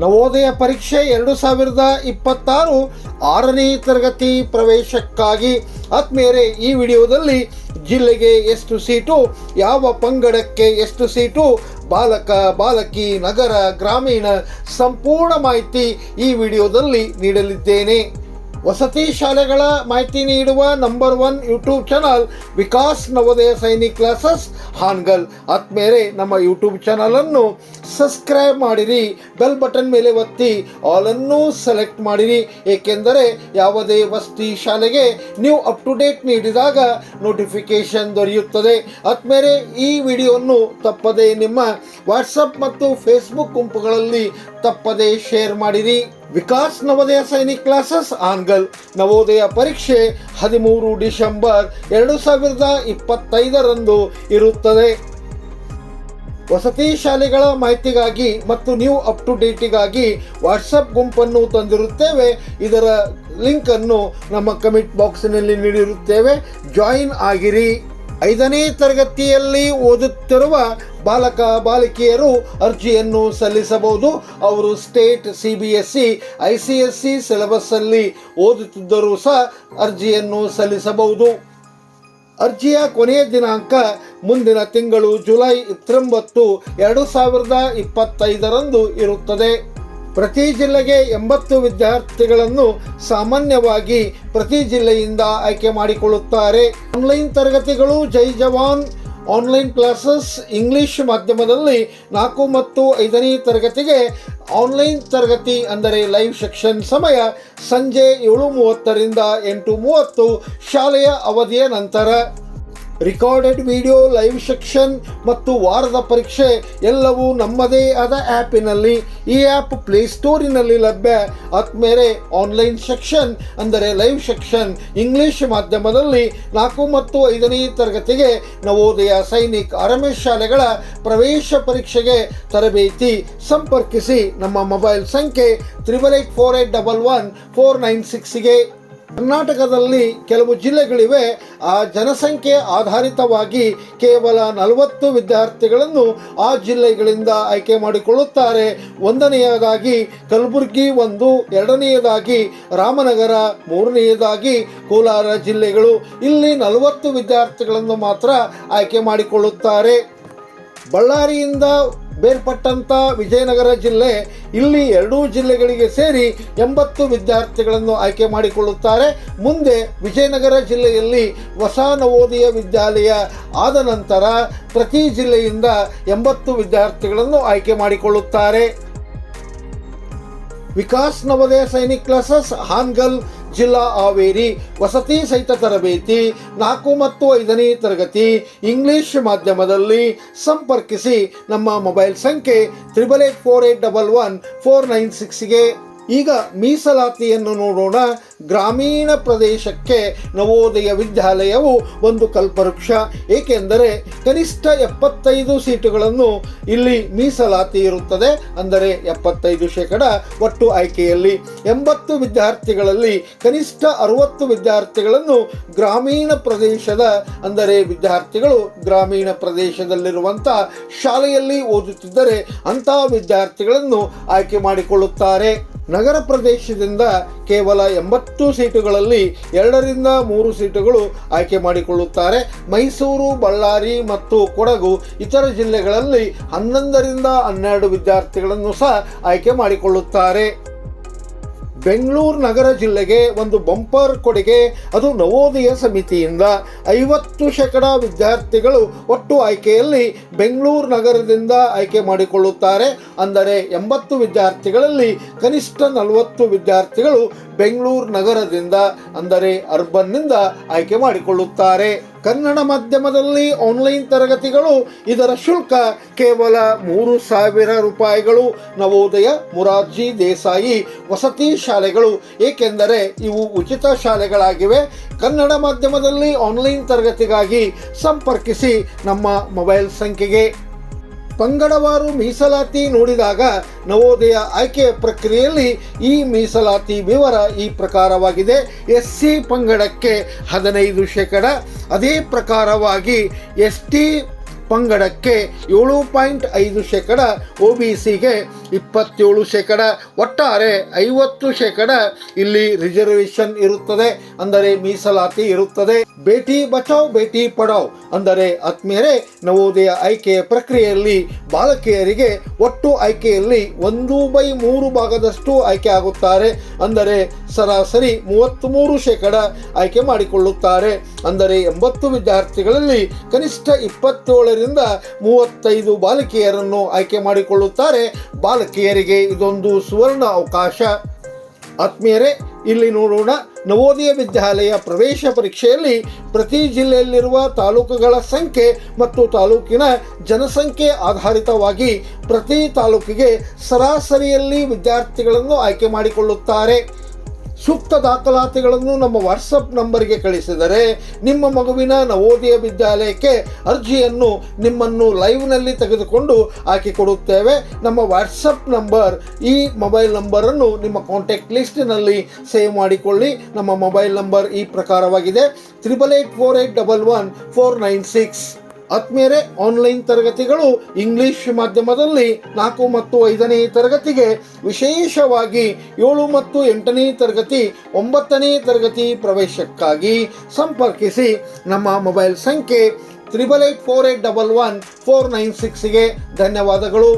ನವೋದಯ ಪರೀಕ್ಷೆ ಎರಡು ಸಾವಿರದ ಇಪ್ಪತ್ತಾರು ಆರನೇ ತರಗತಿ ಪ್ರವೇಶಕ್ಕಾಗಿ ಆತ್ಮೇರೆ ಈ ವಿಡಿಯೋದಲ್ಲಿ ಜಿಲ್ಲೆಗೆ ಎಷ್ಟು ಸೀಟು, ಯಾವ ಪಂಗಡಕ್ಕೆ ಎಷ್ಟು ಸೀಟು, ಬಾಲಕ, ಬಾಲಕಿ, ನಗರ, ಗ್ರಾಮೀಣ ಸಂಪೂರ್ಣ ಮಾಹಿತಿ ಈ ವಿಡಿಯೋದಲ್ಲಿ ನೀಡಲಿದ್ದೇನೆ. ವಸತಿ ಶಾಲೆಗಳ ಮಾಹಿತಿ ನೀಡುವ number one YouTube channel Vikas Navodaya Sainik classes, Hangal. ಅತ್ಮೇರೆ ನಮ್ಮ ಯೂಟ್ಯೂಬ್ ಚಾನಲನ್ನು ಸಬ್ಸ್ಕ್ರೈಬ್ ಮಾಡಿರಿ, ಬೆಲ್ ಬಟನ್ ಮೇಲೆ ಒತ್ತಿ ಆಲನ್ನು ಸೆಲೆಕ್ಟ್ ಮಾಡಿರಿ. ಏಕೆಂದರೆ ಯಾವುದೇ ವಸ್ತಿ ಶಾಲೆಗೆ ನೀವು ಅಪ್ ಟು ಡೇಟ್ ನೀಡಿದಾಗ ನೋಟಿಫಿಕೇಶನ್ ದೊರೆಯುತ್ತದೆ. ಆದ್ಮೇಲೆ ಈ ವಿಡಿಯೋವನ್ನು ತಪ್ಪದೆ ನಿಮ್ಮ ವಾಟ್ಸಪ್ ಮತ್ತು ಫೇಸ್ಬುಕ್ ಗುಂಪುಗಳಲ್ಲಿ ತಪ್ಪದೆ ಶೇರ್ ಮಾಡಿರಿ. ವಿಕಾಸ್ ನವೋದಯ ಸೈನಿಕ್ ಕ್ಲಾಸಸ್, ಆನ್ಗಲ್ ನವೋದಯ ಪರೀಕ್ಷೆ ಹದಿಮೂರು ಡಿಸೆಂಬರ್ ಎರಡು ಸಾವಿರದ ಇಪ್ಪತ್ತೈದರಂದು ಇರುತ್ತದೆ. ವಸತಿ ಶಾಲೆಗಳ ಮಾಹಿತಿಗಾಗಿ ಮತ್ತು ನ್ಯೂ ಅಪ್ ಟು ಡೇಟಿಗಾಗಿ ವಾಟ್ಸಪ್ ಗುಂಪನ್ನು ತಂದಿರುತ್ತೇವೆ. ಇದರ ಲಿಂಕನ್ನು ನಮ್ಮ ಕಮೆಂಟ್ ಬಾಕ್ಸ್ನಲ್ಲಿ ನೀಡಿರುತ್ತೇವೆ. ಜಾಯಿನ್ ಆಗಿರಿ. ಐದನೇ ತರಗತಿಯಲ್ಲಿ ಓದುತ್ತಿರುವ ಬಾಲಕ, ಬಾಲಕಿಯರು ಅರ್ಜಿಯನ್ನು ಸಲ್ಲಿಸಬಹುದು. ಅವರು state C B S C I C S C ಸಿಲೆಬಸ್ಸಲ್ಲಿ ಓದುತ್ತಿದ್ದರೂ ಸಹ ಅರ್ಜಿಯನ್ನು ಸಲ್ಲಿಸಬಹುದು. ಅರ್ಜಿಯ ಕೊನೆಯ ದಿನಾಂಕ ಮುಂದಿನ ತಿಂಗಳು ಜುಲೈ ಇಪ್ಪತ್ತೊಂಬತ್ತು, ಎರಡು ಸಾವಿರದ ಇಪ್ಪತ್ತೈದರಂದು ಇರುತ್ತದೆ. ಪ್ರತಿ ಜಿಲ್ಲೆಗೆ ಎಂಬತ್ತು ವಿದ್ಯಾರ್ಥಿಗಳನ್ನು ಸಾಮಾನ್ಯವಾಗಿ ಪ್ರತಿ ಜಿಲ್ಲೆಯಿಂದ ಆಯ್ಕೆ ಮಾಡಿಕೊಳ್ಳುತ್ತಾರೆ. ಆನ್ಲೈನ್ ತರಗತಿಗಳು Jai Jawan online classes English ಮಾಧ್ಯಮದಲ್ಲಿ ನಾಲ್ಕು ಮತ್ತು ಐದನೇ ತರಗತಿಗೆ ಆನ್ಲೈನ್ ತರಗತಿ ಅಂದರೆ ಲೈವ್ ಸೆಕ್ಷನ್ ಸಮಯ ಸಂಜೆ ಏಳು ಮೂವತ್ತರಿಂದ ಎಂಟು ಮೂವತ್ತು, ಶಾಲೆಯ ಅವಧಿಯ ನಂತರ. ರಿಕಾರ್ಡೆಡ್ ವಿಡಿಯೋ ಲೈವ್ ಸೆಕ್ಷನ್ ಮತ್ತು ವಾರದ ಪರೀಕ್ಷೆ ಎಲ್ಲವೂ ನಮ್ಮದೇ ಆದ ಆ್ಯಪಿನಲ್ಲಿ. ಈ ಆ್ಯಪ್ ಪ್ಲೇಸ್ಟೋರಿನಲ್ಲಿ ಲಭ್ಯ. ಆದ್ಮೇಲೆ ಆನ್ಲೈನ್ ಸೆಕ್ಷನ್ ಅಂದರೆ ಲೈವ್ ಸೆಕ್ಷನ್ ಇಂಗ್ಲಿಷ್ ಮಾಧ್ಯಮದಲ್ಲಿ ನಾಲ್ಕು ಮತ್ತು ಐದನೇ ತರಗತಿಗೆ ನವೋದಯ ಸೈನಿಕ್ ಆರಮೇಶ್ ಶಾಲೆಗಳ ಪ್ರವೇಶ ಪರೀಕ್ಷೆಗೆ ತರಬೇತಿ ಸಂಪರ್ಕಿಸಿ ನಮ್ಮ ಮೊಬೈಲ್ ಸಂಖ್ಯೆ triple eight four eight double one four nine ಸಿಕ್ಸ್ಗೆ ಕರ್ನಾಟಕದಲ್ಲಿ ಕೆಲವು ಜಿಲ್ಲೆಗಳಿವೆ. ಆ ಜನಸಂಖ್ಯೆ ಆಧಾರಿತವಾಗಿ ಕೇವಲ ನಲವತ್ತು ವಿದ್ಯಾರ್ಥಿಗಳನ್ನು ಆ ಜಿಲ್ಲೆಗಳಿಂದ ಆಯ್ಕೆ ಮಾಡಿಕೊಳ್ಳುತ್ತಾರೆ. ಒಂದನೆಯದಾಗಿ ಕಲಬುರಗಿ ಒಂದು, ಎರಡನೆಯದಾಗಿ ರಾಮನಗರ, ಮೂರನೆಯದಾಗಿ ಕೋಲಾರ ಜಿಲ್ಲೆಗಳು. ಇಲ್ಲಿ ನಲವತ್ತು ವಿದ್ಯಾರ್ಥಿಗಳನ್ನು ಮಾತ್ರ ಆಯ್ಕೆ ಮಾಡಿಕೊಳ್ಳುತ್ತಾರೆ. ಬಳ್ಳಾರಿಯಿಂದ ಬೇರ್ಪಟ್ಟಂಥ ವಿಜಯನಗರ ಜಿಲ್ಲೆ ಇಲ್ಲಿ ಎರಡೂ ಜಿಲ್ಲೆಗಳಿಗೆ ಸೇರಿ ಎಂಬತ್ತು ವಿದ್ಯಾರ್ಥಿಗಳನ್ನು ಆಯ್ಕೆ ಮಾಡಿಕೊಳ್ಳುತ್ತಾರೆ. ಮುಂದೆ ವಿಜಯನಗರ ಜಿಲ್ಲೆಯಲ್ಲಿ ಹೊಸ ನವೋದಯ ವಿದ್ಯಾಲಯ ಆದ ನಂತರ ಪ್ರತಿ ಜಿಲ್ಲೆಯಿಂದ ಎಂಬತ್ತು ವಿದ್ಯಾರ್ಥಿಗಳನ್ನು ಆಯ್ಕೆ ಮಾಡಿಕೊಳ್ಳುತ್ತಾರೆ. ವಿಕಾಸ್ ನವೋದಯ ಸೈನಿಕ್ ಕ್ಲಾಸಸ್, ಹಾನ್ಗಲ್ ಜಿಲ್ಲಾ ಹಾವೇರಿ ವಸತಿ ಸಹಿತ ತರಬೇತಿ, ನಾಲ್ಕು ಮತ್ತು ಐದನೇ ತರಗತಿ ಇಂಗ್ಲಿಷ್ ಮಾಧ್ಯಮದಲ್ಲಿ ಸಂಪರ್ಕಿಸಿ ನಮ್ಮ ಮೊಬೈಲ್ ಸಂಖ್ಯೆ triple eight four eight double one four nine ಸಿಕ್ಸ್ಗೆ ಈಗ ಮೀಸಲಾತಿಯನ್ನು ನೋಡೋಣ. ಗ್ರಾಮೀಣ ಪ್ರದೇಶಕ್ಕೆ ನವೋದಯ ವಿದ್ಯಾಲಯವು ಒಂದು ಕಲ್ಪವೃಕ್ಷ. ಏಕೆಂದರೆ ಕನಿಷ್ಠ ಎಪ್ಪತ್ತೈದು ಸೀಟುಗಳನ್ನು ಇಲ್ಲಿ ಮೀಸಲಾತಿ ಇರುತ್ತದೆ. ಅಂದರೆ ಎಪ್ಪತ್ತೈದು ಶೇಕಡ ಒಟ್ಟು ಆಯ್ಕೆಯಲ್ಲಿ ಎಂಬತ್ತು ವಿದ್ಯಾರ್ಥಿಗಳಲ್ಲಿ ಕನಿಷ್ಠ ಅರುವತ್ತು ವಿದ್ಯಾರ್ಥಿಗಳನ್ನು ಗ್ರಾಮೀಣ ಪ್ರದೇಶದ, ಅಂದರೆ ವಿದ್ಯಾರ್ಥಿಗಳು ಗ್ರಾಮೀಣ ಪ್ರದೇಶದಲ್ಲಿರುವಂಥ ಶಾಲೆಯಲ್ಲಿ ಓದುತ್ತಿದ್ದರೆ ಅಂತಹ ವಿದ್ಯಾರ್ಥಿಗಳನ್ನು ಆಯ್ಕೆ ಮಾಡಿಕೊಳ್ಳುತ್ತಾರೆ. ನಗರ ಪ್ರದೇಶದಿಂದ ಕೇವಲ ಎಂಬತ್ತು ಸೀಟುಗಳಲ್ಲಿ ಎರಡರಿಂದ ಮೂರು ಸೀಟುಗಳು ಆಯ್ಕೆ ಮಾಡಿಕೊಳ್ಳುತ್ತಾರೆ. ಮೈಸೂರು, ಬಳ್ಳಾರಿ ಮತ್ತು ಕೊಡಗು ಇತರ ಜಿಲ್ಲೆಗಳಲ್ಲಿ ಹನ್ನೊಂದರಿಂದ ಹನ್ನೆರಡು ವಿದ್ಯಾರ್ಥಿಗಳನ್ನು ಸಹ ಆಯ್ಕೆ ಮಾಡಿಕೊಳ್ಳುತ್ತಾರೆ. ಬೆಂಗಳೂರು ನಗರ ಜಿಲ್ಲೆಗೆ ಒಂದು ಬಂಪರ್ ಕೊಡುಗೆ. ಅದು ನವೋದಯ ಸಮಿತಿಯಿಂದ ಐವತ್ತು ಶೇಕಡ ವಿದ್ಯಾರ್ಥಿಗಳು ಒಟ್ಟು ಆಯ್ಕೆಯಲ್ಲಿ ಬೆಂಗಳೂರು ನಗರದಿಂದ ಆಯ್ಕೆ ಮಾಡಿಕೊಳ್ಳುತ್ತಾರೆ. ಅಂದರೆ ಎಂಬತ್ತು ವಿದ್ಯಾರ್ಥಿಗಳಲ್ಲಿ ಕನಿಷ್ಠ ನಲವತ್ತು ವಿದ್ಯಾರ್ಥಿಗಳು ಬೆಂಗಳೂರು ನಗರದಿಂದ, ಅಂದರೆ ಅರ್ಬನ್ನಿಂದ ಆಯ್ಕೆ ಮಾಡಿಕೊಳ್ಳುತ್ತಾರೆ. ಕನ್ನಡ ಮಾಧ್ಯಮದಲ್ಲಿ ಆನ್ಲೈನ್ ತರಗತಿಗಳು, ಇದರ ಶುಲ್ಕ ಕೇವಲ ಮೂರು ಸಾವಿರ ರೂಪಾಯಿಗಳು. ನವೋದಯ, ಮುರಾರ್ಜಿ, ದೇಸಾಯಿ, ವಸತಿ ಶಾಲೆಗಳು. ಏಕೆಂದರೆ ಇವು ಉಚಿತ ಶಾಲೆಗಳಾಗಿವೆ. ಕನ್ನಡ ಮಾಧ್ಯಮದಲ್ಲಿ ಆನ್ಲೈನ್ ತರಗತಿಗಾಗಿ ಸಂಪರ್ಕಿಸಿ ನಮ್ಮ ಮೊಬೈಲ್ ಸಂಖ್ಯೆಗೆ ಪಂಗಡವಾರು ಮೀಸಲಾತಿ ನೋಡಿದಾಗ ನವೋದಯ ಆಯ್ಕೆ ಪ್ರಕ್ರಿಯೆಯಲ್ಲಿ ಈ ಮೀಸಲಾತಿ ವಿವರ ಈ ಪ್ರಕಾರವಾಗಿದೆ. ಎಸ್ ಸಿ ಪಂಗಡಕ್ಕೆ ಹದಿನೈದು ಶೇಕಡ. ಅದೇ ಪ್ರಕಾರವಾಗಿ ಎಸ್ ಟಿ ಪಂಗಡಕ್ಕೆ ಏಳು ಪಾಯಿಂಟ್ ಐದು ಶೇಕಡ, ಒ ಬಿ ಸಿಗೆ ಇಪ್ಪತ್ತೇಳು ಶೇಕಡ, ಒಟ್ಟಾರೆ ಐವತ್ತು ಶೇಕಡ ಇಲ್ಲಿ ರಿಸರ್ವೇಶನ್ ಇರುತ್ತದೆ ಅಂದರೆ ಮೀಸಲಾತಿ ಇರುತ್ತದೆ. ಭೇಟಿ ಬಚಾವ್, ಭೇಟಿ ಪಡಾವ್ ಅಂದರೆ ಆತ್ಮೀಯರೇ, ನವೋದಯ ಆಯ್ಕೆಯ ಪ್ರಕ್ರಿಯೆಯಲ್ಲಿ ಬಾಲಕಿಯರಿಗೆ ಒಟ್ಟು ಆಯ್ಕೆಯಲ್ಲಿ ಒಂದು ಬೈ ಮೂರು ಭಾಗದಷ್ಟು ಆಯ್ಕೆ ಆಗುತ್ತಾರೆ ಅಂದರೆ ಸರಾಸರಿ ಮೂವತ್ತ್ಮೂರು ಶೇಕಡ ಆಯ್ಕೆ ಮಾಡಿಕೊಳ್ಳುತ್ತಾರೆ ಅಂದರೆ ಎಂಬತ್ತು ವಿದ್ಯಾರ್ಥಿಗಳಲ್ಲಿ ಕನಿಷ್ಠ ಇಪ್ಪತ್ತೇಳರಿಂದ ಮೂವತ್ತೈದು ಬಾಲಕಿಯರನ್ನು ಆಯ್ಕೆ ಮಾಡಿಕೊಳ್ಳುತ್ತಾರೆ. ಬಾಲಕಿಯರಿಗೆ ಇದೊಂದು ಸುವರ್ಣ ಅವಕಾಶ. ಆತ್ಮೀಯರೇ, ಇಲ್ಲಿ ನೋಡೋಣ ನವೋದಯ ವಿದ್ಯಾಲಯ ಪ್ರವೇಶ ಪರೀಕ್ಷೆಯಲ್ಲಿ ಪ್ರತಿ ಜಿಲ್ಲೆಯಲ್ಲಿರುವ ತಾಲೂಕುಗಳ ಸಂಖ್ಯೆ ಮತ್ತು ತಾಲೂಕಿನ ಜನಸಂಖ್ಯೆ ಆಧಾರಿತವಾಗಿ ಪ್ರತಿ ತಾಲೂಕಿಗೆ ಸರಾಸರಿಯಲ್ಲಿ ವಿದ್ಯಾರ್ಥಿಗಳನ್ನು ಆಯ್ಕೆ ಮಾಡಿಕೊಳ್ಳುತ್ತಾರೆ. ಸೂಕ್ತ ದಾಖಲಾತಿಗಳನ್ನು ನಮ್ಮ ವಾಟ್ಸಪ್ ನಂಬರ್ಗೆ ಕಳಿಸಿದರೆ ನಿಮ್ಮ ಮಗುವಿನ ನವೋದಯ ವಿದ್ಯಾಲಯಕ್ಕೆ ಅರ್ಜಿಯನ್ನು ನಿಮ್ಮನ್ನು ಲೈವ್ನಲ್ಲಿ ತೆಗೆದುಕೊಂಡು ಹಾಕಿಕೊಡುತ್ತೇವೆ ನಮ್ಮ ವಾಟ್ಸಪ್ ನಂಬರ್, ಈ ಮೊಬೈಲ್ ನಂಬರನ್ನು ನಿಮ್ಮ ಕಾಂಟ್ಯಾಕ್ಟ್ ಲಿಸ್ಟಿನಲ್ಲಿ ಸೇವ್ ಮಾಡಿಕೊಳ್ಳಿ. ನಮ್ಮ ಮೊಬೈಲ್ ನಂಬರ್ ಈ ಪ್ರಕಾರವಾಗಿದೆ. Triple eight four eight double one four nine six ಆತ್ಮೀಯರೇ ಆನ್ಲೈನ್ ತರಗತಿಗಳು ಇಂಗ್ಲಿಷ್ ಮಾಧ್ಯಮದಲ್ಲಿ ನಾಲ್ಕು ಮತ್ತು ಐದನೇ ತರಗತಿಗೆ ವಿಶೇಷವಾಗಿ ಏಳು ಮತ್ತು ಎಂಟನೇ ತರಗತಿ, ಒಂಬತ್ತನೇ ತರಗತಿ ಪ್ರವೇಶಕ್ಕಾಗಿ ಸಂಪರ್ಕಿಸಿ ನಮ್ಮ ಮೊಬೈಲ್ ಸಂಖ್ಯೆ triple eight four eight double one four nine ಸಿಕ್ಸ್ಗೆ ಧನ್ಯವಾದಗಳು.